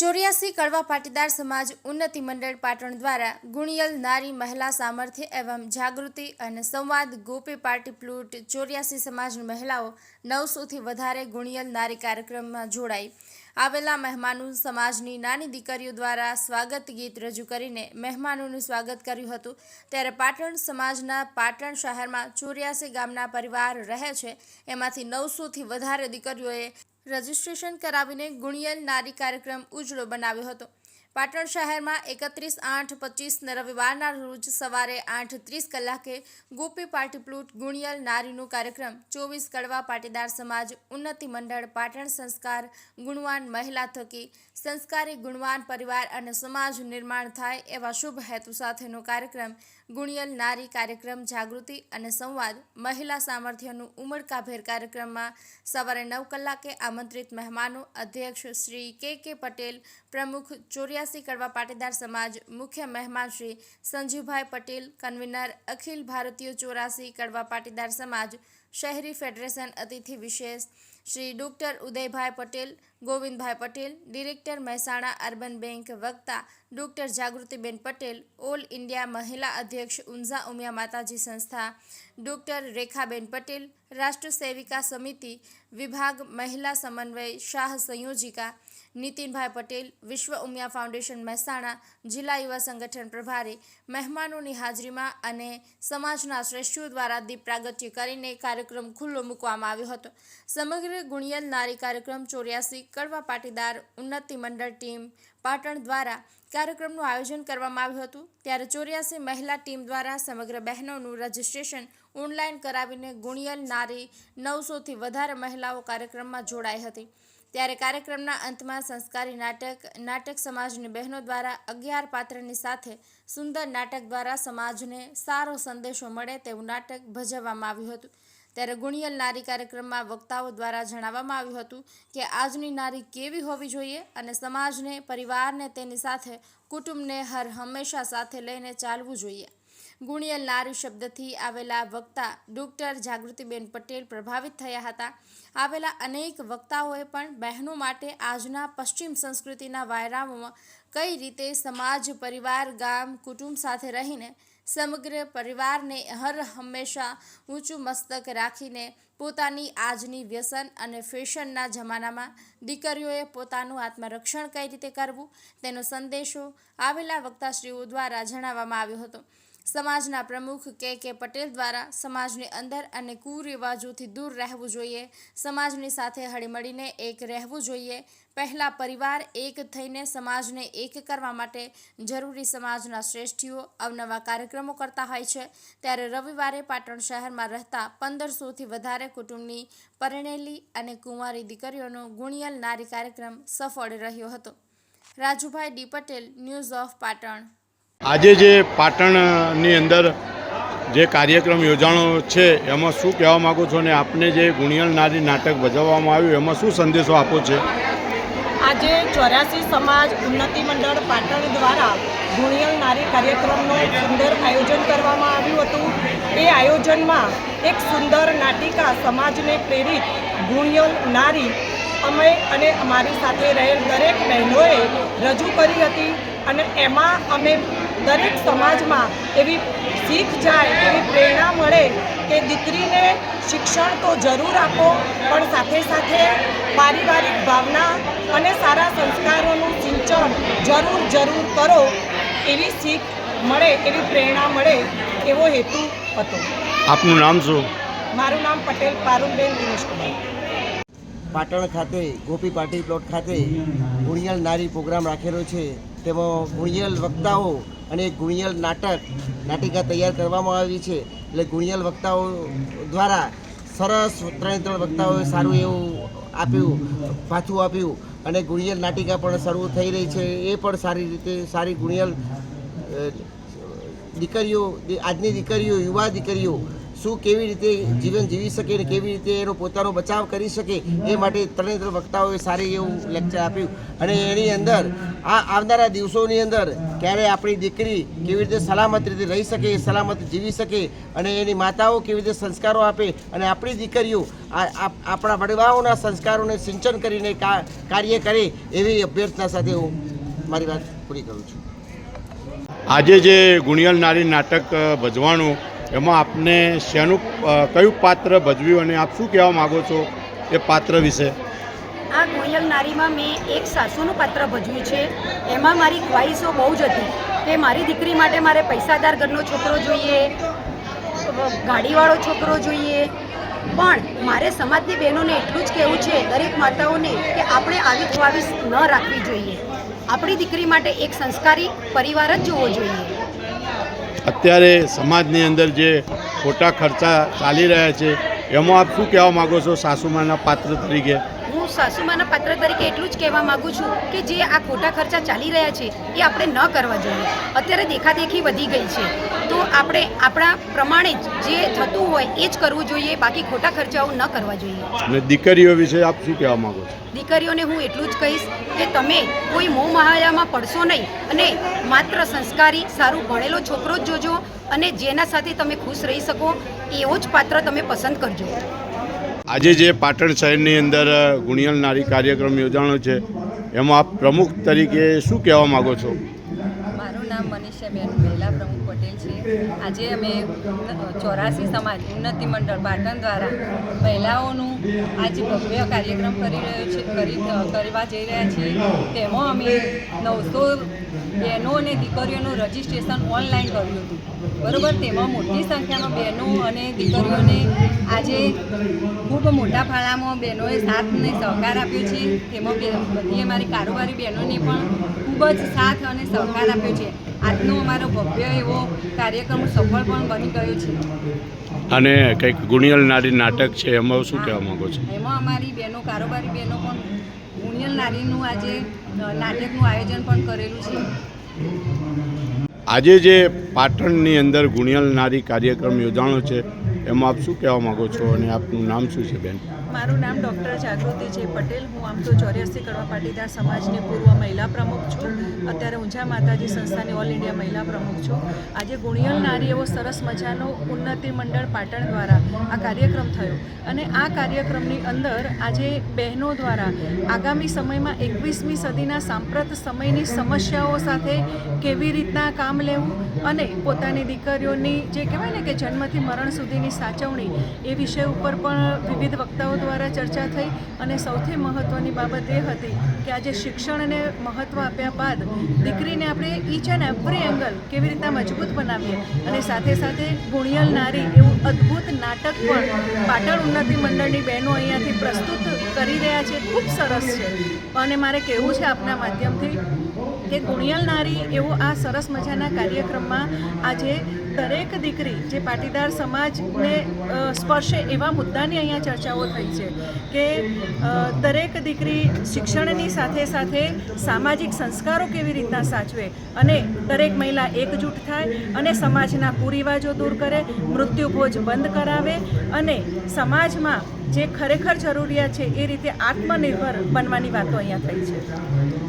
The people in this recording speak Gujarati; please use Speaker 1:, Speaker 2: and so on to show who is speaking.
Speaker 1: ચોર્યાસી કડવા પાટીદાર સમાજ ઉન્નતિ મંડળ પાટણ દ્વારા ગુણિયલ નારી મહિલા સામર્થ્ય એવં જાગૃતિ અને સંવાદ ગોપી પાર્ટી પ્લુટ ચોર્યાસી સમાજની મહિલાઓ નવસોથી વધારે ગુણિયલ નારી કાર્યક્રમમાં જોડાઈ. આવેલા મહેમાનો સમાજની નાની દીકરીઓ દ્વારા સ્વાગત ગીત રજૂ કરીને મહેમાનોનું સ્વાગત કર્યું હતું. ત્યારે પાટણ સમાજના પાટણ શહેરમાં ચોર્યાસી ગામના પરિવાર રહે છે. એમાંથી નવસોથી વધારે દીકરીઓએ રજીસ્ટ્રેશન કરાવીને ગુણિયલ નારી કાર્યક્રમ ઉજળો બનાવ્યો હતો. પાટણ શહેરમાં એકત્રીસ આઠ પચીસને રવિવારના રોજ સવારે આઠ ત્રીસ કલાકે ગોપી પાટીપ્લુટ ગુણિયલ નારીનું કાર્યક્રમ ચોવીસ કડવા પાટીદાર સમાજ ઉન્નતિ મંડળ પાટણ સંસ્કાર ગુણવાન મહિલા થકી સંસ્કારી ગુણવાન પરિવાર અને સમાજ નિર્માણ થાય એવા શુભ હેતુ સાથેનો કાર્યક્રમ ગુણિયલ નારી કાર્યક્રમ જાગૃતિ અને સંવાદ મહિલા સામર્થ્યનું ઉમળકાભેર કાર્યક્રમમાં સવારે નવ કલાકે આમંત્રિત મહેમાનો અધ્યક્ષ શ્રી કે કે પટેલ પ્રમુખ ચોર્યાસી કડવા પાટીદાર સમાજ મુખ્ય મહેમાન શ્રી સંજીવભાઈ પટેલ, કન્વીનર અખિલ ભારતીય ચોરાસી કડવા પાટીદાર સમાજ શહેરી ફેડરેશન અતિથિ વિશેષ Shri doctor Udaybhai Patel, Govindbhai Patel, director Mehsana urban bank વક્તા doctor Jagrutiben Patel, all India મહિલા અધ્યક્ષ ઊંઝા ઉમિયા માતાજી સંસ્થા, ડૉક્ટર રેખાબેન પટેલ રાષ્ટ્ર સેવિકા સમિતિ વિભાગ મહિલા સમન્વય શાહ સંયોજિકા, નીતિનભાઈ પટેલ, વિશ્વ ઉમિયા ફાઉન્ડેશન મહેસાણા, જિલ્લા યુવા સંગઠન પ્રભારી, મહેમાનોની હાજરીમાં અને સમાજના શ્રેષ્ઠીઓ દ્વારા દીપ પ્રાગટ્ય કરીને કાર્યક્રમ ખુલ્લો મૂકવામાં આવ્યો હતો. સમગ્ર ગુણિયલ નારી કાર્યક્રમ ચોર્યાસી કડવા પાટીદાર ઉન્નતિ મંડળ ટીમ પાટણ દ્વારા કાર્યક્રમનું આયોજન કરવામાં આવ્યું હતું. ત્યારે ચોર્યાસી મહિલા ટીમ દ્વારા સમગ્ર બહેનોનું રજીસ્ટ્રેશન ઓનલાઈન કરાવીને ગુણિયલ નારી નવસોથી વધારે મહિલાઓ કાર્યક્રમમાં જોડાઈ હતી. ત્યારે કાર્યક્રમના અંતમાં સંસ્કારી નાટક નાટક સમાજની બહેનો દ્વારા અગિયાર પાત્રની સાથે સુંદર નાટક દ્વારા સમાજને સારો સંદેશો મળે તેવું નાટક ભજવવામાં આવ્યું હતું. ત્યારે ગુણિયલ નારી કાર્યક્રમમાં વક્તાઓ દ્વારા જણાવવામાં આવ્યું હતું કે આજની નારી કેવી હોવી જોઈએ અને સમાજને, પરિવારને તેની સાથે, કુટુંબને હર હંમેશા સાથે લઈને ચાલવું જોઈએ. ગુણિયલ નારી શબ્દથી આવેલા વક્તા ડૉક્ટર જાગૃતિબેન પટેલ પ્રભાવિત થયા હતા. આવેલા અનેક વક્તાઓએ પણ બહેનો માટે આજના પશ્ચિમ સંસ્કૃતિના વાયરાઓમાં કઈ રીતે સમાજ, પરિવાર, ગામ, કુટુંબ સાથે રહીને સમગ્ર પરિવારને હર હંમેશા ઊંચું મસ્તક રાખીને પોતાની આજની વ્યસન અને ફેશનના જમાનામાં દીકરીઓએ પોતાનું આત્મરક્ષણ કઈ રીતે કરવું તેનો સંદેશો આવેલા વક્તાશ્રીઓ દ્વારા જણાવવામાં આવ્યો હતો. સમાજના પ્રમુખ કે કે પટેલ દ્વારા સમાજની અંદર અને કુરિવાજોથી દૂર રહેવું જોઈએ. સમાજની સાથે હળીમળીને એક રહેવું જોઈએ. પહેલાં પરિવાર એક થઈને સમાજને એક કરવા માટે જરૂરી સમાજના શ્રેષ્ઠીઓ અવનવા કાર્યક્રમો કરતા હોય છે. ત્યારે રવિવારે પાટણ શહેરમાં રહેતા પંદરસોથી વધારે કુટુંબની પરણેલી અને કુંવારી દીકરીઓનો ગુણિયલ નારી કાર્યક્રમ સફળ રહ્યો હતો. Rajubhai D Patel news of Patan
Speaker 2: આજે જે પાટણની અંદર જે કાર્યક્રમ યોજાણો છે, એમાં શું કહેવા માગો છો ને આપને જે ગુણિયલ નારી નાટક ભજવવામાં આવ્યું, એમાં શું સંદેશો આપો છે?
Speaker 3: આજે ચોર્યાસી સમાજ ઉન્નતિ મંડળ પાટણ દ્વારા ગુણિયલ નારી કાર્યક્રમનું સુંદર આયોજન કરવામાં આવ્યું હતું. એ આયોજનમાં એક સુંદર નાટિકા સમાજને પ્રેરિત ગુણિયલ નારી અમે અને અમારી સાથે રહેલ દરેક બહેનોએ રજૂ કરી હતી અને એમાં અમે દરેક સમાજમાં એવી શીખ જાય એવી પ્રેરણા મળે કે દીકરીને શિક્ષણ તો જરૂર આપો પણ સાથે સાથે પારિવારિક ભાવના અને સારા સંસ્કારોનું સિંચન જરૂર જરૂર કરો. એવી શીખ મળે એવી પ્રેરણા મળે એવો હેતુ હતો.
Speaker 2: આપનું નામ શું?
Speaker 3: મારું નામ પટેલ પારુલબેન દિનેશકુમાર.
Speaker 4: પાટણ ખાતે ગોપી પાર્ટી પ્લોટ ખાતે ગુણિયલ નારી પ્રોગ્રામ રાખેલો છે. તેમાં ગુણિયલ વક્તાઓ અને ગુણિયલ નાટક, નાટિકા તૈયાર કરવામાં આવી છે. એટલે ગુણિયલ વક્તાઓ દ્વારા સરસ ત્રણે ત્રણ વક્તાઓએ સારું એવું આપ્યું, પાછું આપ્યું. અને ગુણિયલ નાટિકા પણ શરૂ થઈ રહી છે. એ પણ સારી રીતે, સારી ગુણિયલ દીકરીઓ આજની દીકરીઓ, યુવા દીકરીઓ શું કેવી રીતે જીવન જીવી શકે અને કેવી રીતે એનો પોતાનો બચાવ કરી શકે એ માટે ત્રણે ત્રણ વક્તાઓએ સારી એવું લેક્ચર આપ્યું. અને એની અંદર આ આવનારા દિવસોની અંદર ક્યારે આપણી દીકરી કેવી રીતે સલામત રીતે રહી શકે, સલામત જીવી શકે અને એની માતાઓ કેવી રીતે સંસ્કારો આપે અને આપણી દીકરીઓ આપણા વડવાઓના સંસ્કારોને સિંચન કરીને કાર્ય કરે એવી અભ્યર્થના સાથે હું મારી વાત પૂરી કરું છું.
Speaker 2: આજે જે ગુણિયલ નારી નાટક ભજવાનું એમાં આપને શેનું કયું પાત્ર ભજવ્યું અને આપ શું કહેવા માગો છો એ પાત્ર વિશે?
Speaker 5: આ ગોયલ નારીમાં મેં એક સાસુનું પાત્ર ભજવ્યું છે. એમાં મારી ખ્વાહિશો બહુ જ હતી કે મારી દીકરી માટે મારે પૈસાદાર ઘરનો છોકરો જોઈએ, ગાડીવાળો છોકરો જોઈએ. પણ મારે સમાજની બહેનોને એટલું જ કહેવું છે દરેક માતાઓને કે આપણે આવી ખ્વાહિશ ન રાખવી જોઈએ. આપણી દીકરી માટે એક સંસ્કારી પરિવાર જ જોવો જોઈએ.
Speaker 2: અત્યારે સમાજની અંદર જે ખોટા ખર્ચા ચાલી રહ્યા છે, એમાં આપ શું કહેવા માગો છો સાસુમાના પાત્ર તરીકે?
Speaker 5: હું સાસુમાના પાત્ર તરીકે એટલું જ કહેવા માગું છું કે જે આ ખોટા ખર્ચા ચાલી રહ્યા છે એ આપણે ન કરવા જોઈએ. અત્યારે દેખાદેખી વધી ગઈ છે. તો આપણે આપણા પ્રમાણે જ થતું હોય એ જ કરવું જોઈએ. બાકી ખોટા ખર્ચાઓ ન કરવા જોઈએ.
Speaker 2: અને દીકરીઓ વિશે આપ શું કહેવા માગો છો?
Speaker 5: દીકરીઓને હું એટલું જ કહીશ કે તમે કોઈ મોહ મહાયામાં પડશો નહીં અને માત્ર સંસ્કારી સારું ભણેલો છોકરો જ જોજો અને જેના સાથે તમે ખુશ રહી શકો એવો જ પાત્ર તમે પસંદ કરજો.
Speaker 2: આજે જે પાટણ શહેરની અંદર ગુણિયલ નારી કાર્યક્રમ યોજાણો છે, એમાં આપ પ્રમુખ તરીકે શું કહેવા માગો છો?
Speaker 6: મારું નામ મનીષાબેન મહિલા પ્રમુખ પટેલ છે. આજે અમે ચોરાસી સમાજ ઉન્નતિ મંડળ પાટણ દ્વારા મહિલાઓનું આજે ભવ્ય કાર્યક્રમ કરી રહ્યો છે, કરી કરવા જઈ રહ્યા છીએ. તેમાં અમે નવસો બહેનો અને દીકરીઓનું રજિસ્ટ્રેશન ઓનલાઈન કર્યું હતું. બરોબર? તેમાં મોટી સંખ્યામાં બહેનો અને દીકરીઓને આજે ખૂબ મોટા ફાળામાં બહેનોએ સાથને સહકાર આપ્યો છે. તેમાં બધી અમારી કારોબારી બહેનોને પણ ખૂબ જ સાથ અને સહકાર આપ્યો છે. આજનો અમારો ભવ્ય એવો કાર્યક્રમ સફળ પણ બની ગયો છે.
Speaker 2: અને કંઈક ગુણિયલ નારી નાટક છે એમાં શું કહેવા માંગો છો?
Speaker 6: એમાં અમારી બહેનો કારોબારી બહેનો પણ ગુણિયલ નારીનું આજે નાટકનું આયોજન પણ કરેલું છે.
Speaker 2: આજે જે પાટણની અંદર ગુણિયલ નારી કાર્યક્રમ યોજાણો છે, એમાં આપ શું કહેવા માગો છો અને આપનું નામ શું છે બેન?
Speaker 7: મારું નામ ડૉક્ટર જાગૃતિ જે પટેલ, હું આમ તો ચોર્યાસી કડવા પાટીદાર સમાજની પૂર્વ મહિલા પ્રમુખ છું. અત્યારે ઊંઝા માતાજી સંસ્થાની ઓલ ઇન્ડિયા મહિલા પ્રમુખ છું. આજે ગુણિયલ નારી એવો સરસ મજાનો ઉન્નતિ મંડળ પાટણ દ્વારા આ કાર્યક્રમ થયો. અને આ કાર્યક્રમની અંદર આજે બહેનો દ્વારા આગામી સમયમાં એકવીસમી સદીના સાંપ્રત સમયની સમસ્યાઓ સાથે કેવી રીતના કામ લેવું અને પોતાની દીકરીઓની જે કહેવાય ને કે જન્મથી મરણ સુધીની સાચવણી એ વિષય ઉપર પણ વિવિધ વક્તાઓ દ્વારા ચર્ચા થઈ અને સૌથી મહત્ત્વની બાબત એ હતી કે આજે શિક્ષણને મહત્ત્વ આપ્યા બાદ દીકરીને આપણે ઈચ એન્ડ એવરી એંગલ કેવી રીતના મજબૂત બનાવીએ અને સાથે સાથે ગુણિયલ નારી એવું અદ્ભુત નાટક પણ પાટણ ઉન્નતિ મંડળની બહેનો અહીંયાથી પ્રસ્તુત કરી રહ્યા છે. ખૂબ સરસ છે. અને મારે કહેવું છે આપના માધ્યમથી કે ગુણિયલ નારી એવો આ સરસ મજાના કાર્યક્રમમાં આજે દરેક દીકરી જે પાટીદાર સમાજને સ્પર્શે એવા મુદ્દાની અહીંયા ચર્ચાઓ થઈ છે કે દરેક દીકરી શિક્ષણની સાથે સાથે સામાજિક સંસ્કારો કેવી રીતના સાચવે અને દરેક મહિલા એકજૂટ થાય અને સમાજના કુરિવાજો દૂર કરે મૃત્યુભોજ બંધ કરાવે અને સમાજમાં જે ખરેખર જરૂરિયાત છે એ રીતે આત્મનિર્ભર બનવાની વાતો અહીંયા થઈ છે.